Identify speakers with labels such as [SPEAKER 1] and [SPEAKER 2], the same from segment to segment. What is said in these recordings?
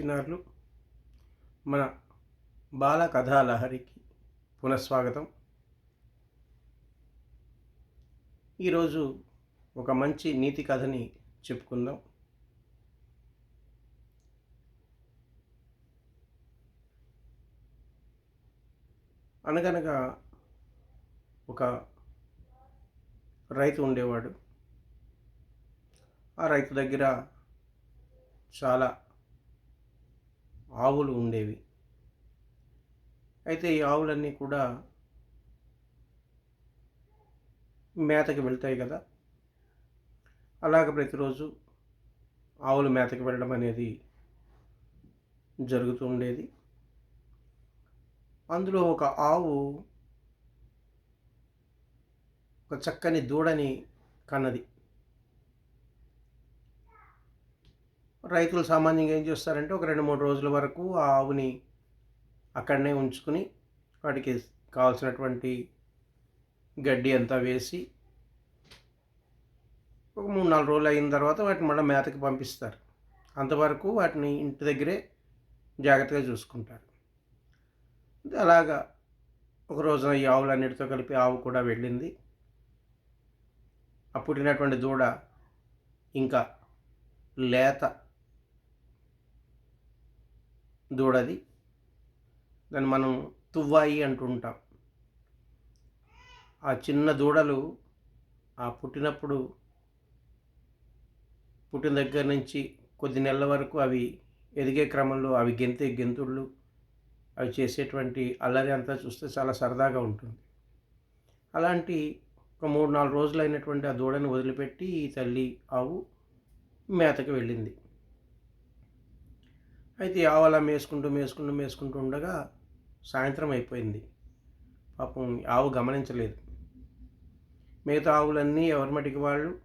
[SPEAKER 1] చిన్నారులు మన బాల కథాలహరికి పునఃస్వాగతం. ఈరోజు ఒక మంచి నీతి కథని చెప్పుకుందాం. అనగనగా ఒక రైతు ఉండేవాడు. ఆ రైతు దగ్గర చాలా ఆవులు ఉండేవి. అయితే ఈ ఆవులన్నీ కూడా మేతకి వెళ్తాయి కదా. అలాగ ప్రతిరోజు ఆవులు మేతకి వెళ్ళడం అనేది జరుగుతూ ఉండేది. అందులో ఒక ఆవు ఒక చక్కని దూడని కన్నది. రైతులు సామాన్యంగా ఏం చేస్తారంటే ఒక రెండు మూడు రోజుల వరకు ఆ ఆవుని అక్కడనే ఉంచుకుని వాటికి కావాల్సినటువంటి గడ్డి అంతా వేసి ఒక మూడు నాలుగు రోజులు అయిన తర్వాత వాటిని మళ్ళీ మేతకి పంపిస్తారు. అంతవరకు వాటిని ఇంటి దగ్గరే జాగ్రత్తగా చూసుకుంటారు. అలాగా ఒక రోజున ఈ ఆవులన్నిటితో కలిపి ఆవు కూడా వెళ్ళింది. ఆ పుట్టినటువంటి దూడ ఇంకా లేత దూడది. దాన్ని మనం తువ్వాయి అంటుంటాం. ఆ చిన్న దూడలు ఆ పుట్టినప్పుడు పుట్టిన దగ్గర నుంచి కొద్ది నెలల వరకు అవి ఎదిగే క్రమంలో అవి గెంతే గెంతుళ్ళు. అవి చేసేటువంటి అల్లరి అంతా చూస్తే చాలా సరదాగా ఉంటుంది. అలాంటి ఒక మూడు నాలుగు రోజులు అయినటువంటి ఆ దూడని వదిలిపెట్టి ఈ తల్లి ఆవు మేతకు వెళ్ళింది. అయితే ఈ ఆవు అలా మేసుకుంటూ మేసుకుంటూ మేసుకుంటూ ఉండగా సాయంత్రం అయిపోయింది. పాపం ఆవు గమనించలేదు. మిగతా ఆవులన్నీ ఎవరిమటికి వాళ్ళు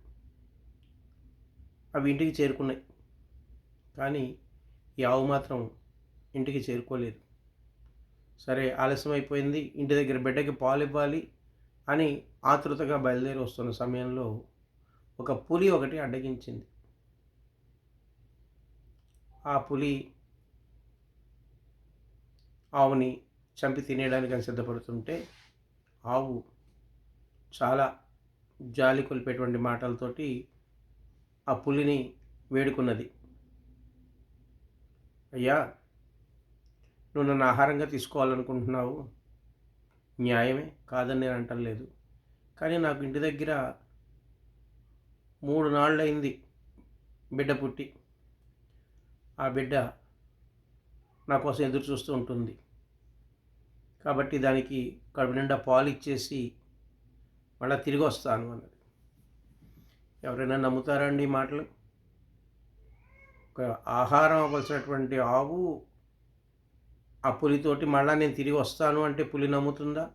[SPEAKER 1] అవి ఇంటికి చేరుకున్నాయి. కానీ ఈ ఆవు మాత్రం ఇంటికి చేరుకోలేదు. సరే ఆలస్యం అయిపోయింది. ఇంటి దగ్గర బిడ్డకి పాలు ఇవ్వాలి అని ఆతృతగా బయలుదేరి వస్తున్న సమయంలో ఒక పులి ఒకటి అడ్డగించింది. ఆ పులి ఆవుని చంపి తినేయడానికి అని సిద్ధపడుతుంటే ఆవు చాలా జాలి కొలిపేటువంటి మాటలతోటి ఆ పులిని వేడుకున్నది. అయ్యా నువ్వు నన్ను ఆహారంగా తీసుకోవాలనుకుంటున్నావు. న్యాయమే కాదని నేను అంటలేదు కానీ నాకు ఇంటి దగ్గర మూడు నాళ్ళు అయింది బిడ్డ పుట్టి. ఆ బిడ్డ నా కోసం ఎదురు చూస్తూ ఉంటుంది. కాబట్టి దానికి కడుపు నిండా పాలు ఇచ్చేసి మళ్ళీ తిరిగి వస్తాను అన్నది. ఎవరైనా నమ్ముతారండి ఈ మాటలు? ఒక ఆహారం అవ్వాల్సినటువంటి ఆవు ఆ పులితోటి మళ్ళీ నేను తిరిగి వస్తాను అంటే పులి నమ్ముతుందా?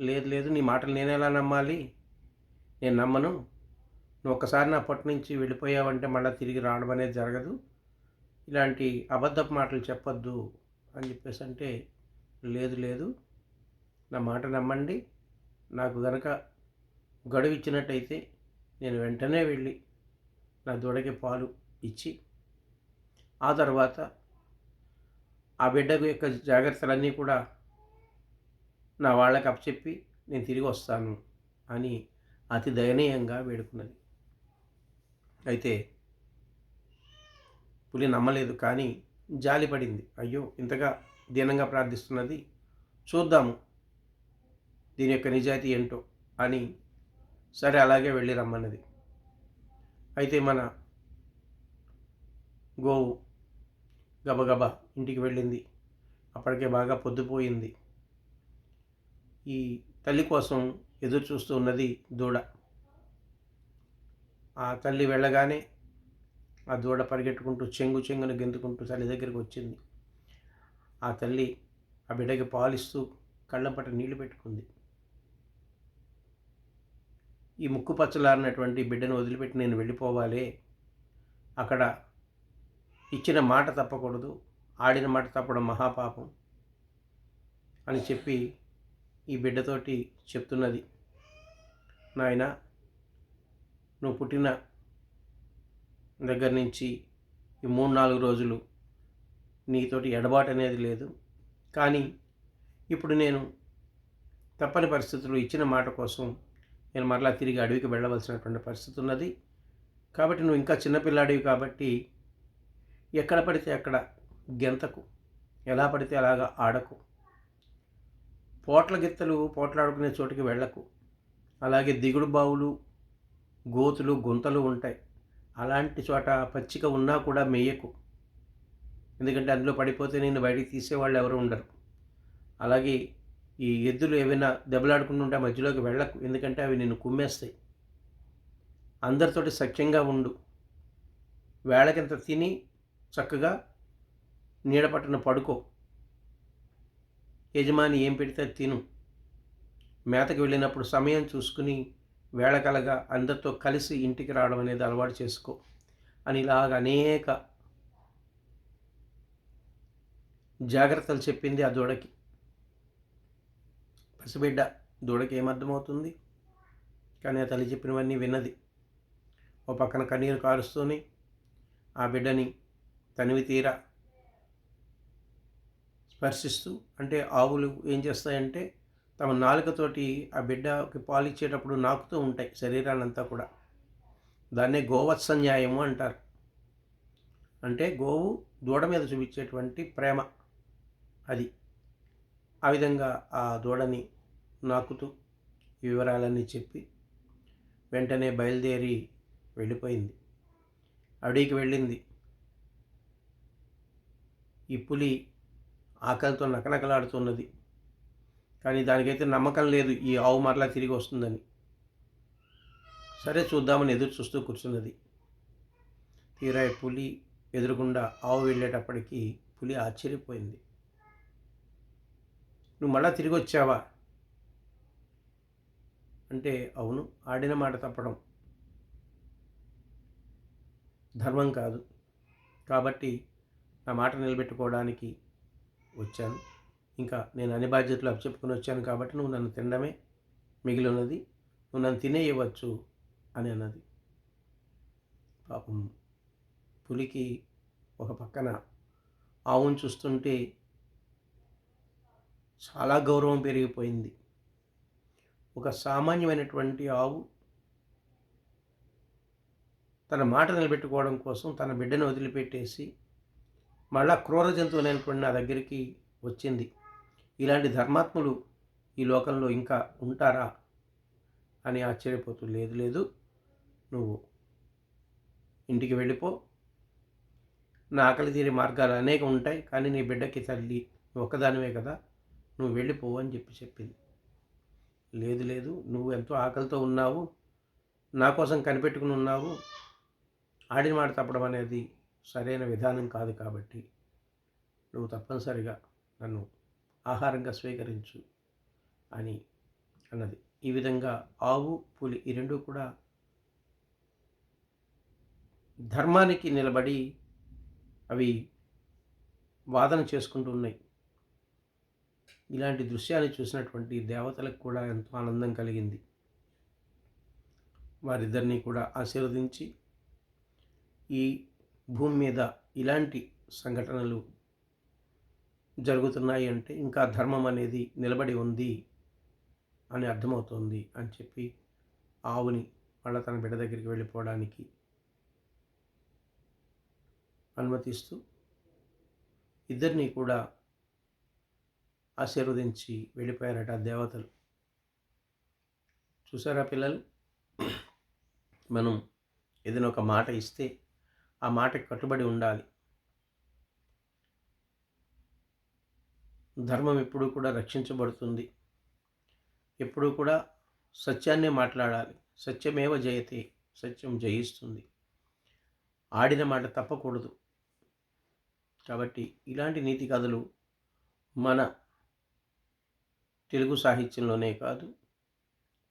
[SPEAKER 1] లేదు లేదు నీ మాటలు నేను ఎలా నమ్మాలి? నేను నమ్మను. నువ్వు ఒక్కసారి నా పట్టు నుంచి వెళ్ళిపోయావంటే మళ్ళీ తిరిగి రావడం అనేది జరగదు. ఇలాంటి అబద్ధపు మాటలు చెప్పొద్దు అని చెప్పేసి అంటే లేదు లేదు. నా మాట నమ్మండి. నాకు గనక గడువు ఇచ్చినట్టయితే నేను వెంటనే వెళ్ళి నా దూడకి పాలు ఇచ్చి ఆ తర్వాత ఆ బిడ్డకు యొక్క జాగ్రత్తలన్నీ కూడా నా వాళ్ళకి అప్పచెప్పి నేను తిరిగి వస్తాను అని అతి దయనీయంగా వేడుకున్నది. అయితే పులి నమ్మలేదు కానీ జాలి పడింది. అయ్యో ఇంతగా దీనంగా ప్రార్థిస్తున్నది? చూద్దాము దీని యొక్క నిజాయితీ ఏంటో అని సరే అలాగే వెళ్ళి రమ్మన్నది. అయితే మన గోవు గబగబా ఇంటికి వెళ్ళింది. అప్పటికే బాగా పొద్దుపోయింది. ఈ తల్లి కోసం ఎదురు చూస్తూ ఉన్నది దూడ. ఆ తల్లి వెళ్ళగానే ఆ దూడ పరిగెట్టుకుంటూ చెంగు చెంగును గెంతుకుంటూ తల్లి దగ్గరికి వచ్చింది. ఆ తల్లి ఆ బిడ్డకి పాలిస్తూ కళ్ళంపట నీళ్ళు పెట్టుకుంది. ఈ ముక్కు పచ్చలారినటువంటి బిడ్డను వదిలిపెట్టి నేను వెళ్ళిపోవాలి. అక్కడ ఇచ్చిన మాట తప్పకూడదు ఆడిన మాట తప్పడం మహాపాపం అని చెప్పి ఈ బిడ్డతోటి చెప్తున్నది. నాయన నువ్వు పుట్టిన దగ్గర నుంచి ఈ మూడు నాలుగు రోజులు నీతోటి ఎడబాటు అనేది లేదు. కానీ ఇప్పుడు నేను తప్పని పరిస్థితులు ఇచ్చిన మాట కోసం నేను మరలా తిరిగి అడవికి వెళ్ళవలసినటువంటి పరిస్థితి ఉన్నది. కాబట్టి నువ్వు ఇంకా చిన్నపిల్లాడివి కాబట్టి ఎక్కడ పడితే అక్కడ గెంతకు ఎలా పడితే అలాగా ఆడకు. పోట్ల గిత్తలు పోట్లాడుకునే చోటికి వెళ్ళకు. అలాగే దిగుడు బావులు గోతులు గుంతలు ఉంటాయి. అలాంటి చోట పచ్చిక ఉన్నా కూడా మేయకు. ఎందుకంటే అందులో పడిపోతే నేను బయటికి తీసేవాళ్ళు ఎవరు ఉండరు. అలాగే ఈ ఎద్దులు ఏవైనా దెబ్బలాడుకుంటుంటే మధ్యలోకి వెళ్ళకు. ఎందుకంటే అవి నిన్ను కుమ్మేస్తాయి. అందరితోటి సఖ్యంగా ఉండు. వేళకింత తిని చక్కగా నీడపట్టున పడుకో. యజమాని ఏం పెడితే తిను. మేతకు వెళ్ళినప్పుడు సమయం చూసుకుని వేళకలగా అందరితో కలిసి ఇంటికి రావడం అనేది అలవాటు చేసుకో అని ఇలాగ అనేక జాగ్రత్తలు చెప్పింది ఆ దూడకి. పసిబిడ్డ దూడకి ఏమర్థమవుతుంది? కానీ ఆ తల్లి చెప్పినవన్నీ విన్నది. ఓ పక్కన కన్నీరు కారుస్తూనే ఆ బిడ్డని తనివి తీరా స్పర్శిస్తూ అంటే ఆవులు ఏం చేస్తాయంటే తమ నాలుకతోటి ఆ బిడ్డకి పాలు ఇచ్చేటప్పుడు నాకుతూ ఉంటాయి శరీరాన్నంతా కూడా. దాన్నే గోవత్సన్యాయము అంటారు. అంటే గోవు దూడ మీద చూపించేటువంటి ప్రేమ అది. ఆ విధంగా ఆ దూడని నాకుతూ వివరాలన్నీ చెప్పి వెంటనే బయలుదేరి వెళ్ళిపోయింది. అడవికి వెళ్ళింది. ఈ పులి ఆకలితో నకనకలాడుతున్నది. కానీ దానికైతే నమ్మకం లేదు ఈ ఆవు మరలా తిరిగి వస్తుందని. సరే చూద్దామని ఎదురు చూస్తూ కూర్చున్నది. తీరా పులి ఎదురుగుండా ఆవు వెళ్ళేటప్పటికీ పులి ఆశ్చర్యపోయింది. నువ్వు మళ్ళా తిరిగి వచ్చావా? అంటే అవును ఆడిన మాట తప్పడం ధర్మం కాదు. కాబట్టి నా మాట నిలబెట్టుకోవడానికి వచ్చాను. ఇంకా నేను అన్ని బాధ్యతలు అప్పచెప్పుకుని వచ్చాను కాబట్టి నువ్వు నన్ను తినడమే మిగిలి ఉన్నది నువ్వు నన్ను తినేయవచ్చు అని అన్నది. పాపం పులికి ఒక పక్కన ఆవును చూస్తుంటే చాలా గౌరవం పెరిగిపోయింది. ఒక సామాన్యమైనటువంటి ఆవు తన మాట నిలబెట్టుకోవడం కోసం తన బిడ్డను వదిలిపెట్టేసి మళ్ళా క్రూర జంతువులైనటువంటి నా దగ్గరికి వచ్చింది. ఇలాంటి ధర్మాత్ములు ఈ లోకంలో ఇంకా ఉంటారా అని ఆశ్చర్యపోతూ లేదు లేదు నువ్వు ఇంటికి వెళ్ళిపో. నా ఆకలి తీరే మార్గాలు అనేక ఉంటాయి కానీ నీ బిడ్డకి తల్లి నువ్వు ఒక్కదానివే కదా నువ్వు వెళ్ళిపో అని చెప్పి చెప్పింది. లేదు లేదు నువ్వు ఎంతో ఆకలితో ఉన్నావు నా కోసం కనిపెట్టుకుని ఉన్నావు ఆడిన మాట తప్పడం అనేది సరైన విధానం కాదు కాబట్టి నువ్వు తప్పనిసరిగా నన్ను ఆహారంగా స్వీకరించు అని అన్నది. ఈ విధంగా ఆవు పులి ఈ రెండు కూడా ధర్మానికి నిలబడి అవి వాదన చేసుకుంటూ ఉన్నాయి. ఇలాంటి దృశ్యాన్ని చూసినటువంటి దేవతలకు కూడా ఎంతో ఆనందం కలిగింది. వారిద్దరినీ కూడా ఆశీర్వదించి ఈ భూమి మీద ఇలాంటి సంఘటనలు జరుగుతున్నాయి అంటే ఇంకా ధర్మం అనేది నిలబడి ఉంది అని అర్థమవుతుంది అని చెప్పి ఆవుని మళ్ళీ తన బిడ్డ దగ్గరికి వెళ్ళిపోవడానికి అనుమతిస్తూ ఇద్దరిని కూడా ఆశీర్వదించి వెళ్ళిపోయారట దేవతలు. చూసారా పిల్లలు? మనం ఏదైనా ఒక మాట ఇస్తే ఆ మాటకి కట్టుబడి ఉండాలి. ధర్మం ఎప్పుడూ కూడా రక్షించబడుతుంది. ఎప్పుడూ కూడా సత్యాన్నే మాట్లాడాలి. సత్యమేవ జయతి సత్యం జయిస్తుంది. ఆడిన మాట తప్పకూడదు. కాబట్టి ఇలాంటి నీతి కథలు మన తెలుగు సాహిత్యంలోనే కాదు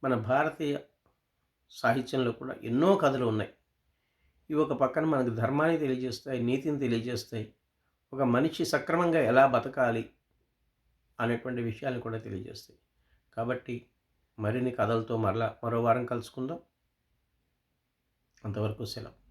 [SPEAKER 1] మన భారతీయ సాహిత్యంలో కూడా ఎన్నో కథలు ఉన్నాయి. ఇవి ఒక పక్కన మనకు ధర్మాన్ని తెలియజేస్తాయి నీతిని తెలియజేస్తాయి. ఒక మనిషి సక్రమంగా ఎలా బతకాలి అనేటువంటి విషయాలు కూడా తెలియజేస్తాయి. కాబట్టి మరిన్ని కథలతో మరలా మరో వారం కలుసుకుందాం. అంతవరకు సెలవు.